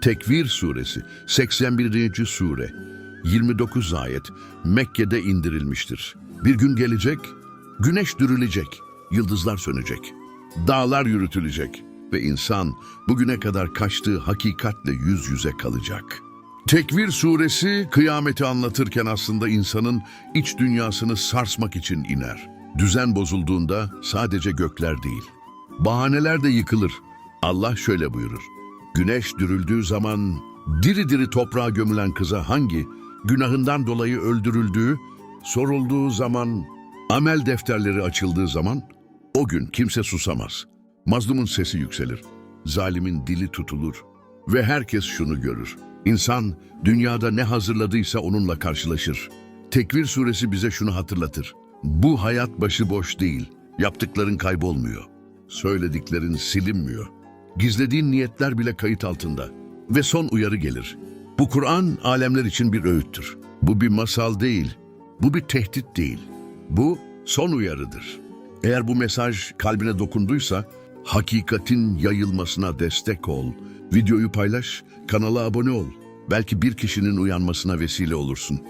Tekvir suresi 81. sure 29 ayet Mekke'de indirilmiştir. Bir gün gelecek, güneş dürülecek, yıldızlar sönecek, dağlar yürütülecek ve insan bugüne kadar kaçtığı hakikatle yüz yüze kalacak. Tekvir suresi kıyameti anlatırken aslında insanın iç dünyasını sarsmak için iner. Düzen bozulduğunda sadece gökler değil, bahaneler de yıkılır. Allah şöyle buyurur. Güneş dürüldüğü zaman diri diri toprağa gömülen kıza hangi günahından dolayı öldürüldüğü sorulduğu zaman amel defterleri açıldığı zaman o gün kimse susamaz. Mazlumun sesi yükselir. Zalimin dili tutulur ve herkes şunu görür. İnsan dünyada ne hazırladıysa onunla karşılaşır. Tekvir suresi bize şunu hatırlatır. Bu hayat başıboş değil. Yaptıkların kaybolmuyor. Söylediklerin silinmiyor. Gizlediğin niyetler bile kayıt altında. Ve son uyarı gelir. Bu Kur'an alemler için bir öğüttür. Bu bir masal değil. Bu bir tehdit değil. Bu son uyarıdır. Eğer bu mesaj kalbine dokunduysa hakikatin yayılmasına destek ol. Videoyu paylaş, kanala abone ol. Belki bir kişinin uyanmasına vesile olursun.